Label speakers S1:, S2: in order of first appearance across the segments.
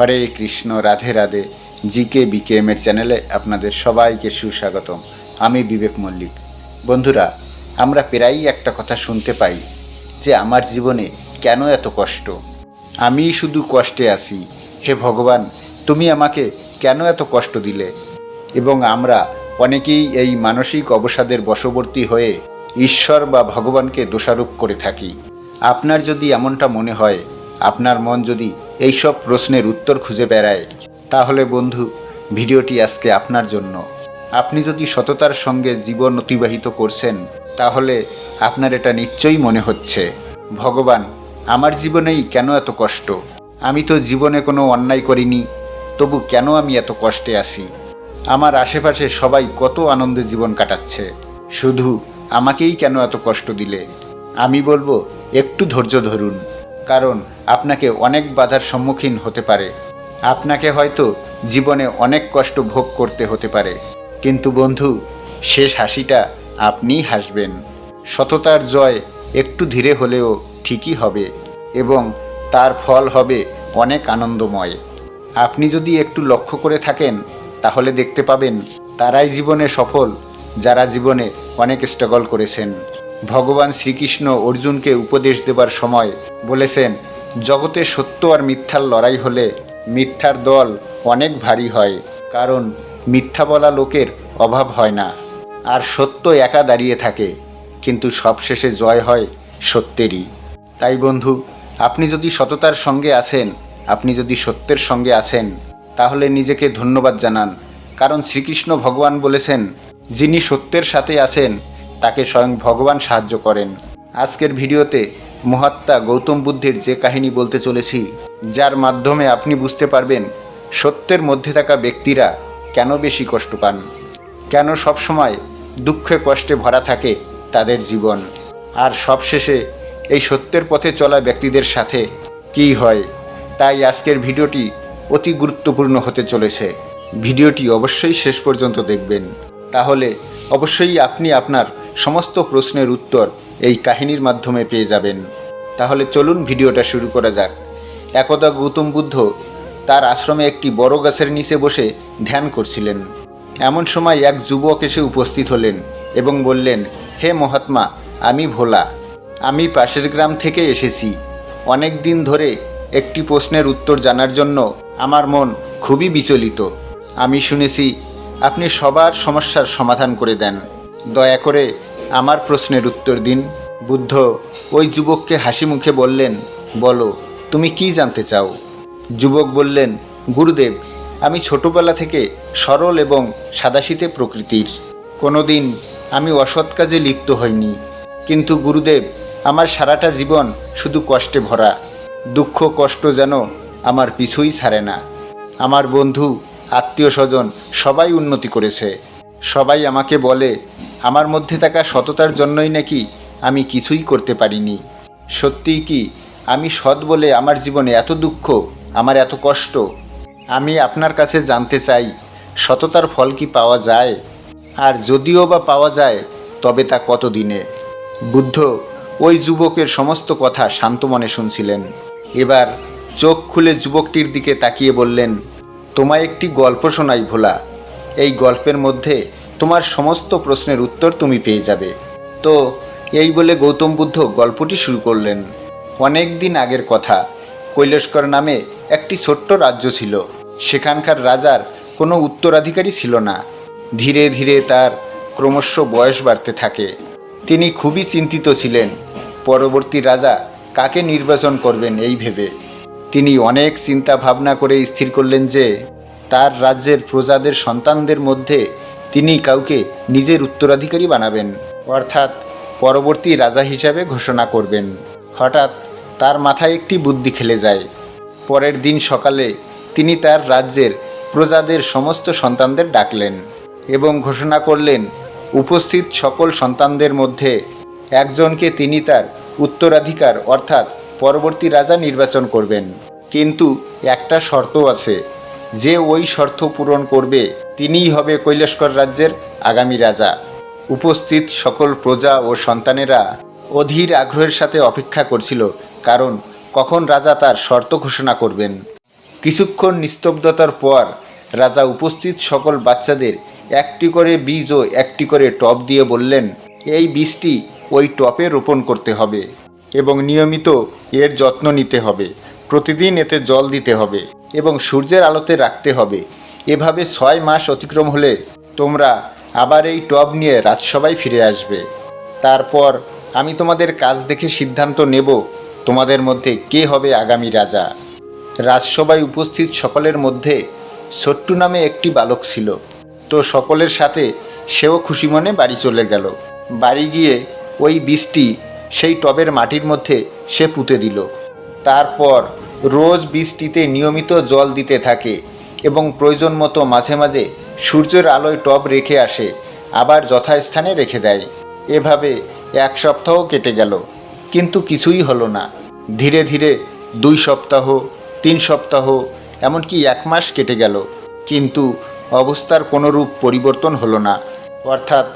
S1: হরে Krishna, Radhe Radhe. GK BKM এর চ্যানেলে আপনাদের সবাইকে সুস্বাগতম। আমি বিবেক মল্লিক। বন্ধুরা, আমরা প্রায়ই একটা কথা শুনতে পাই যে, আমার জীবনে কেন এত কষ্ট? আমি শুধু কষ্টে আছি। হে ভগবান, তুমি আমাকে কেন এত কষ্ট দিলে? এবং আমরা অনেকেই এই মানসিক অবসাদের বশবর্তী হয়ে ঈশ্বর বা ভগবানকে দোষারোপ করে থাকি। আপনার যদি এমনটা মনে হয়, আপনার মন যদি এইসব প্রশ্নের উত্তর খুঁজে বেড়ায়। তাহলে বন্ধু, ভিডিওটি আজকে আপনার জন্য। আপনি যদি সততার সঙ্গে জীবন অতিবাহিত করছেন, তাহলে আপনার এটা নিশ্চয়ই মনে হচ্ছে। ভগবান, আমার জীবনেই কেন এত কষ্ট? আমি তো জীবনে কোনো অন্যায় করিনি, তবু কেন আমি এত কষ্টে আছি? আমার আশেপাশে সবাই কত আনন্দে জীবন কাটাচ্ছে। শুধু আমাকেই কেন এত কষ্ট দিলে? আমি বলব, একটু ধৈর্য ধরুন। কারণ আপনাকে অনেক বাধার সম্মুখীন হতে পারে। আপনাকে হয়তো জীবনে অনেক কষ্ট ভোগ করতে হতে পারে। কিন্তু বন্ধু, শেষ হাসিটা আপনিই হাসবেন। সততার জয় একটু ধীরে হলেও ঠিকই হবে এবং তার ফল হবে অনেক আনন্দময়। আপনি যদি একটু লক্ষ্য করে থাকেন, তাহলে দেখতে পাবেন তারাই জীবনে সফল যারা জীবনে অনেক স্ট্রাগল করেছেন। ভগবান শ্রীকৃষ্ণ অর্জুনকে উপদেশ দেবার সময় বলেছেন, জগতে সত্য আর মিথ্যার লড়াই হলে মিথ্যার দল অনেক ভারী হয়, কারণ মিথ্যা বলা লোকের অভাব হয় না। আর সত্য একা দাঁড়িয়ে থাকে, কিন্তু সবশেষে জয় হয় সত্যেরই। তাই বন্ধু, আপনি যদি সততার সঙ্গে আছেন, আপনি যদি সত্যের সঙ্গে আছেন, তাহলে নিজেকে ধন্যবাদ জানান। কারণ শ্রীকৃষ্ণ ভগবান বলেছেন, যিনি সত্যের সাথে আছেন তাকে স্বয়ং ভগবান সাহায্য করেন। আজকের ভিডিওতে মহাত্মা গৌতম বুদ্ধের যে কাহিনী বলতে চলেছি, যার মাধ্যমে আপনি বুঝতে পারবেন সত্যের মধ্যে থাকা ব্যক্তিরা কেন বেশি কষ্ট পান, কেন সবসময় দুঃখে কষ্টে ভরা থাকে তাদের জীবন, আর সবশেষে এই সত্যের পথে চলা ব্যক্তিদের সাথে কী হয়, তাই আজকের ভিডিওটি অতি গুরুত্বপূর্ণ হতে চলেছে। ভিডিওটি অবশ্যই শেষ পর্যন্ত দেখবেন। তাহলে অবশ্যই আপনি আপনার সমস্ত প্রশ্নের উত্তর এই কাহিনীর মাধ্যমে পেয়ে যাবেন। তাহলে চলুন ভিডিওটা শুরু করা যাক। একদা গৌতম বুদ্ধ তার আশ্রমে একটি বড় গাছের নিচে বসে ধ্যান করছিলেন। এমন সময় এক যুবক এসে উপস্থিত হলেন এবং বললেন, হে মহাত্মা, আমি ভোলা। আমি পাশের গ্রাম থেকে এসেছি। অনেক দিন ধরে একটি প্রশ্নের উত্তর জানার জন্য আমার মন খুবই বিচলিত। আমি শুনেছি আপনি সবার সমস্যার সমাধান করে দেন। দয়া করে আমার প্রশ্নের উত্তর দিন। বুদ্ধ ওই যুবককে হাসি মুখে বললেন, বলো, তুমি কি জানতে চাও? যুবক বললেন, গুরুদেব, আমি ছোটবেলা থেকে সরল এবং সাদাশীতে প্রকৃতির। কোনোদিন আমি অসৎ কাজে লিপ্ত হইনি। কিন্তু গুরুদেব, আমার সারাটা জীবন শুধু কষ্টে ভরা। দুঃখ, কষ্ট যেন আমার পিছুই ছাড়ে না। আমার বন্ধু, আত্মীয় স্বজন সবাই উন্নতি করেছে। সবাই আমাকে বলে আমার মধ্যে থাকা সততার জন্যই নাকি আমি কিছুই করতে পারিনি। সত্যিই কি আমি সৎ বলে আমার জীবনে এত দুঃখ, আমার এত কষ্ট? আমি আপনার কাছে জানতে চাই, সততার ফল কি পাওয়া যায়? আর যদিও বা পাওয়া যায়, তবে তা কতদিনে? বুদ্ধ, ওই যুবকের সমস্ত কথা শান্ত মনে শুনছিলেন। এবার চোখ খুলে যুবকটির দিকে তাকিয়ে বললেন, তোমায় একটি গল্প শোনাই ভোলা। এই গল্পের মধ্যে তোমার সমস্ত প্রশ্নের উত্তর তুমি পেয়ে যাবে। তো, এই বলে গৌতম বুদ্ধ গল্পটি শুরু করলেন। অনেক দিন আগের কথা, কৈলাসকর নামে একটি ছোট্ট রাজ্য ছিল। সেখানকার রাজার কোনো উত্তরাধিকারী ছিল না। ধীরে ধীরে তার ক্রমশ বয়স বাড়তে থাকে। তিনি খুবই চিন্তিত ছিলেন, পরবর্তী রাজা কাকে নির্বাচন করবেন এই ভেবে। তিনি অনেক চিন্তা ভাবনা করে স্থির করলেন যে, তার রাজ্যের প্রজাদের সন্তানদের মধ্যে তিনি কাউকে নিজের উত্তরাধিকারী বানাবেন, অর্থাৎ পরবর্তী রাজা হিসাবে ঘোষণা করবেন। হঠাৎ তার মাথায় একটি বুদ্ধি খেলে যায়। পরের দিন সকালে তিনি তার রাজ্যের প্রজাদের সমস্ত সন্তানদের ডাকলেন এবং ঘোষণা করলেন, উপস্থিত সকল সন্তানদের মধ্যে একজনকে তিনি তার উত্তরাধিকার, অর্থাৎ পরবর্তী রাজা নির্বাচন করবেন। কিন্তু একটা শর্ত আছে। যে ওই শর্ত পূরণ করবে, তিনিই হবে কৈলাসকর রাজ্যের আগামী রাজা। উপস্থিত সকল প্রজা ও সন্তানেরা অধীর আগ্রহের সাথে অপেক্ষা করছিল, কারণ কখন রাজা তার শর্ত ঘোষণা করবেন। কিছুক্ষণ নিস্তব্ধতার পর রাজা উপস্থিত সকল বাচ্চাদের একটি করে বীজ ও একটি করে টব দিয়ে বললেন, এই বীজটি ওই টপে রোপণ করতে হবে এবং নিয়মিত এর যত্ন নিতে হবে। প্রতিদিন এতে জল দিতে হবে। এবং সূর্যের আলোতে রাখতে হবে। এভাবে ছয় মাস অতিক্রম হলে তোমরা আবার এই টব নিয়ে রাজসভায় ফিরে আসবে। তারপর আমি তোমাদের কাজ দেখে সিদ্ধান্ত নেব তোমাদের মধ্যে কে হবে আগামী রাজা। রাজসভায় উপস্থিত সকলের মধ্যে ছোট্টু নামে একটি বালক ছিল। তো সকলের সাথে সেও খুশি মনে বাড়ি চলে গেল। বাড়ি গিয়ে ওই বীজটি সেই টবের মাটির মধ্যে সে পুঁতে দিল। তারপর রোজ বীজটিতে নিয়মিত জল দিতে থাকে এবং প্রয়োজন মতো মাঝে মাঝে সূর্যের আলোয় টব রেখে আসে, আবার যথাস্থানে রেখে দেয়। এভাবে এক সপ্তাহ কেটে গেল, কিন্তু কিছুই হলো না। ধীরে ধীরে দুই সপ্তাহ, তিন সপ্তাহ, এমনকি এক মাস কেটে গেল, কিন্তু অবস্থার কোনো রূপ পরিবর্তন হলো না। অর্থাৎ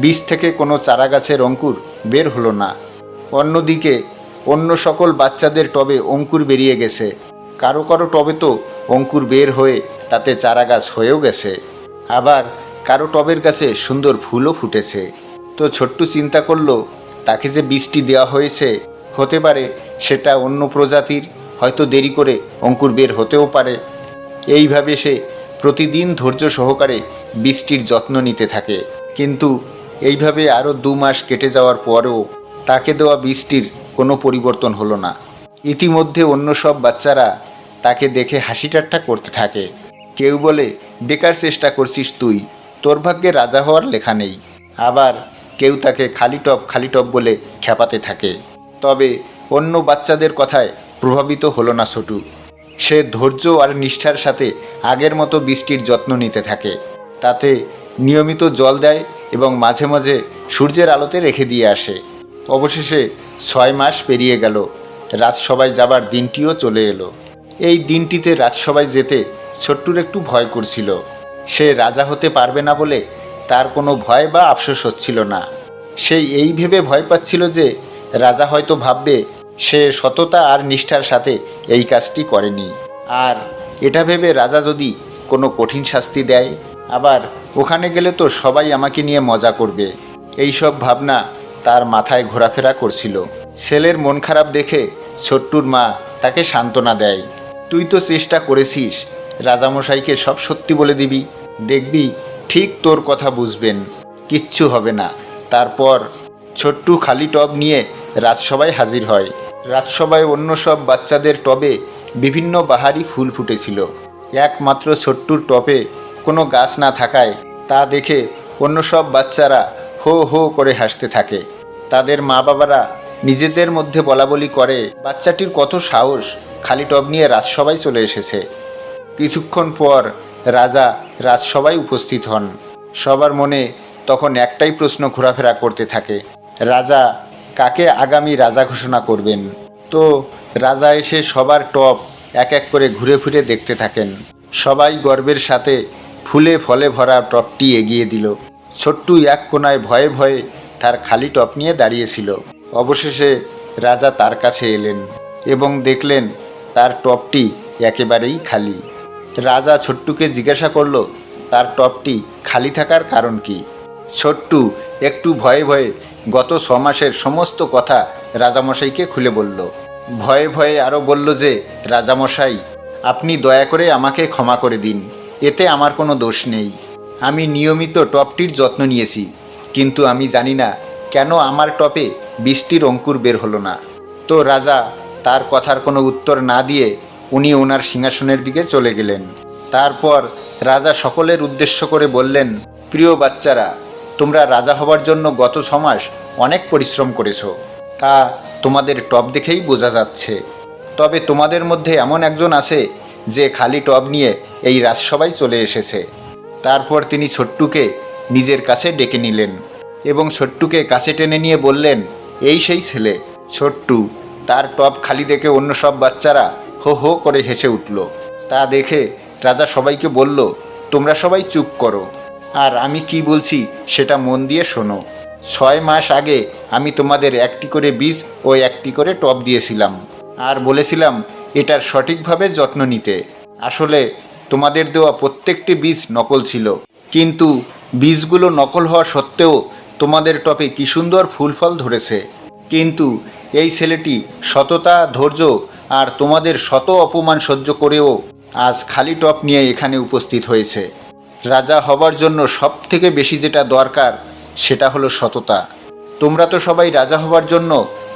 S1: বীজ থেকে কোনো চারা গাছের অঙ্কুর বের হলো না। অন্যদিকে অন্য সকল বাচ্চাদের টবে অঙ্কুর বেরিয়ে গেছে। কারও কারও টবে তো অঙ্কুর বের হয়ে তাতে চারা গাছ হয়েও গেছে। আবার কারও টবের কাছে সুন্দর ফুলও ফুটেছে। তো ছোট্ট চিন্তা করল, তাকে যে বীজটি দেওয়া হয়েছে, হতে পারে সেটা অন্য প্রজাতির, হয়তো দেরি করে অঙ্কুর বের হতেও পারে। এইভাবে সে প্রতিদিন ধৈর্য সহকারে বীজটির যত্ন নিতে থাকে। কিন্তু এইভাবে আরও দু মাস কেটে যাওয়ার পরেও তাকে দেওয়া বীজটির কোনো পরিবর্তন হলো না। ইতিমধ্যে অন্য সব বাচ্চারা তাকে দেখে হাসি ঠাট্টা করতে থাকে। কেউ বলে, বেকার চেষ্টা করছিস তুই, তোর ভাগ্যে রাজা হওয়ার লেখা নেই। আবার কেউ তাকে খালি টপ খালি টপ বলে খেপাতে থাকে। তবে অন্য বাচ্চাদের কথায় প্রভাবিত হলো না ছোটু। সে ধৈর্য আর নিষ্ঠার সাথে আগের মতো বৃষ্টির যত্ন নিতে থাকে। তাতে নিয়মিত জল দেয় এবং মাঝে মাঝে সূর্যের আলোতে রেখে দিয়ে আসে। অবশেষে ছয় মাস পেরিয়ে গেল। রাজসভায় যাবার দিনটিও চলে এলো। এই দিনটিতে রাজসভায় যেতে ছোট্টুর একটু ভয় করছিল। সে রাজা হতে পারবে না বলে তার কোনো ভয় বা আফসোস হচ্ছিল না। সে এই ভেবে ভয় পাচ্ছিল যে রাজা হয়তো ভাববে সে সততা আর নিষ্ঠার সাথে এই কাজটি করেনি। আর এটা ভেবে রাজা যদি কোনো কঠিন শাস্তি দেয়, আবার ওখানে গেলে তো সবাই আমাকে নিয়ে মজা করবে। এই সব ভাবনা তার মাথায় ঘোরাফেরা করছিল। ছেলের মন খারাপ দেখে ছোট্টুর মা তাকে সান্ত্বনা দেয়। তুই তো চেষ্টা করেছিস, রাজামশাইকে সব সত্যি বলে দিবি। দেখবি, ঠিক তোর কথা বুঝবেন। কিচ্ছু হবে না। তারপর ছোট্টু খালি টব নিয়ে রাজসভায় হাজির হয়। রাজসভায় অন্য সব বাচ্চাদের টবে বিভিন্ন বাহারি ফুল ফুটেছিল। একমাত্র ছোট্টুর টবে কোনো গাছ না থাকায় তা দেখে অন্য সব বাচ্চারা হো হো করে হাসতে থাকে। তাদের মা বাবারা নিজেদের মধ্যে বলাবলি করে, বাচ্চাটির কত সাহস, খালি টব নিয়ে রাজসভায় চলে এসেছে। কিছুক্ষণ পর রাজা রাজসভায় উপস্থিত হন। সবার মনে তখন একটাই প্রশ্ন ঘোরাফেরা করতে থাকে, রাজা কাকে আগামী রাজা ঘোষণা করবেন? তো রাজা এসে সবার টপ এক এক করে ঘুরে ফিরে দেখতে থাকেন। সবাই গর্বের সাথে ফুলে ফলে ভরা টপটি এগিয়ে দিল। ছোট্টু এক কোনায় ভয়ে ভয়ে তার খালি টপ নিয়ে দাঁড়িয়েছিল। অবশেষে রাজা তার কাছে এলেন এবং দেখলেন তার টপটি একেবারেই খালি। রাজা ছোট্টুকে জিজ্ঞাসা করল, তার টপটি খালি থাকার কারণ কি? ছোট্টু একটু ভয়ে ভয়ে গত ছ মাসের সমস্ত কথা রাজামশাইকে খুলে বলল। ভয়ে ভয়ে আরও বলল যে, রাজামশাই, আপনি দয়া করে আমাকে ক্ষমা করে দিন, এতে আমার কোনো দোষ নেই। আমি নিয়মিত টপটির যত্ন নিয়েছি, কিন্তু আমি জানি না কেন আমার টপে বৃষ্টির অঙ্কুর বের হলো না। তো রাজা তার কথার কোনো উত্তর না দিয়ে উনি ওনার সিংহাসনের দিকে চলে গেলেন। তারপর রাজা সকলের উদ্দেশ্য করে বললেন, প্রিয় বাচ্চারা, তোমরা রাজা হবার জন্য গত ছমাস অনেক পরিশ্রম করেছ। তা তোমাদের টপ দেখেই বোঝা যাচ্ছে। তবে তোমাদের মধ্যে এমন একজন আছে যে খালি টব নিয়ে এই রাজসভায় চলে এসেছে। তারপর তিনি ছোট্টুকে নিজের কাছে ডেকে নিলেন এবং ছোট্টুকে কাছে টেনে নিয়ে বললেন, এই সেই ছেলে। ছোট্টু তার টব খালি দেখে অন্য সব বাচ্চারা হো হো করে হেসে উঠল। তা দেখে রাজা সবাইকে বলল, তোমরা সবাই চুপ করো। আর আমি কি বলছি সেটা মন দিয়ে শোনো। ছয় মাস আগে আমি তোমাদের একটি করে বীজ ও একটি করে টব দিয়েছিলাম। আর বলেছিলাম, এটার সঠিকভাবে যত্ন নিতে। আসলে তোমাদের দেওয়া প্রত্যেকটি বীজ নকল ছিল। কিন্তু বীজগুলো নকল হওয়া সত্ত্বেও তোমাদের টপে কি সুন্দর ফুল ফল ধরেছে। কিন্তু এই ছেলেটি সততা, ধৈর্য আর তোমাদের শত অপমান সহ্য করেও আজ খালি টপ নিয়ে এখানে উপস্থিত হয়েছে। রাজা হবার জন্য সব থেকে বেশি যেটা দরকার, সেটা হলো সততা। তোমরা তো সবাই রাজা হবার জন্য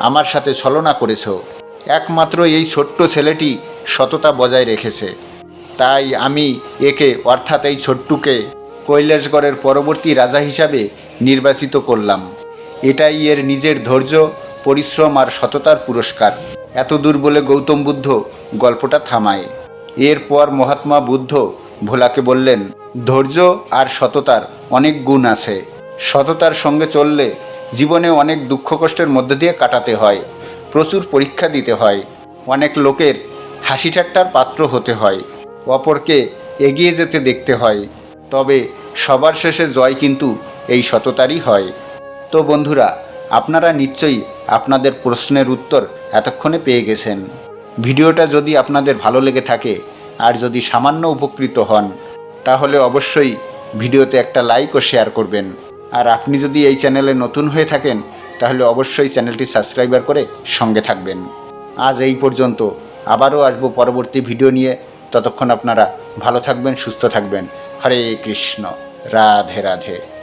S1: আমার সাথে ছলনা করেছ। একমাত্র এই ছোট্ট ছেলেটি সততা বজায় রেখেছে। তাই আমি একে, অর্থাৎ এই ছোট্টুকে কৈলাসগড়ের পরবর্তী রাজা হিসাবে নির্বাচিত করলাম। এটাই এর নিজের ধৈর্য, পরিশ্রম আর সততার পুরস্কার। এত দূর বলে গৌতম বুদ্ধ গল্পটা থামায়। এরপর মহাত্মা বুদ্ধ ভোলাকে বললেন, ধৈর্য আর সততার অনেক গুণ আছে। সততার সঙ্গে চললে জীবনে অনেক দুঃখ কষ্টের মধ্যে দিয়ে কাটাতে হয়, প্রচুর পরীক্ষা দিতে হয়, অনেক লোকের হাসি ঠাট্টার পাত্র হতে হয়। অপরকে এগিয়ে যেতে দেখতে হয়। তবে সবার শেষে জয় কিন্তু এই সততারই হয়। তো বন্ধুরা, আপনারা নিশ্চয়ই আপনাদের প্রশ্নের উত্তর এতক্ষণে পেয়ে গেছেন। ভিডিওটা যদি আপনাদের ভালো লেগে থাকে আর যদি সামান্য উপকৃত হন, তাহলে অবশ্যই ভিডিওতে একটা লাইক ও শেয়ার করবেন। আর আপনি যদি এই চ্যানেলে নতুন হয়ে থাকেন, তাহলে অবশ্যই চ্যানেলটি সাবস্ক্রাইবার করে সঙ্গে থাকবেন। আজ এই পর্যন্ত আবারও আসব পরবর্তী ভিডিও নিয়ে। ততক্ষণ আপনারা ভালো থাকবেন সুস্থ থাকবেন। হরে কৃষ্ণ। রাধে রাধে।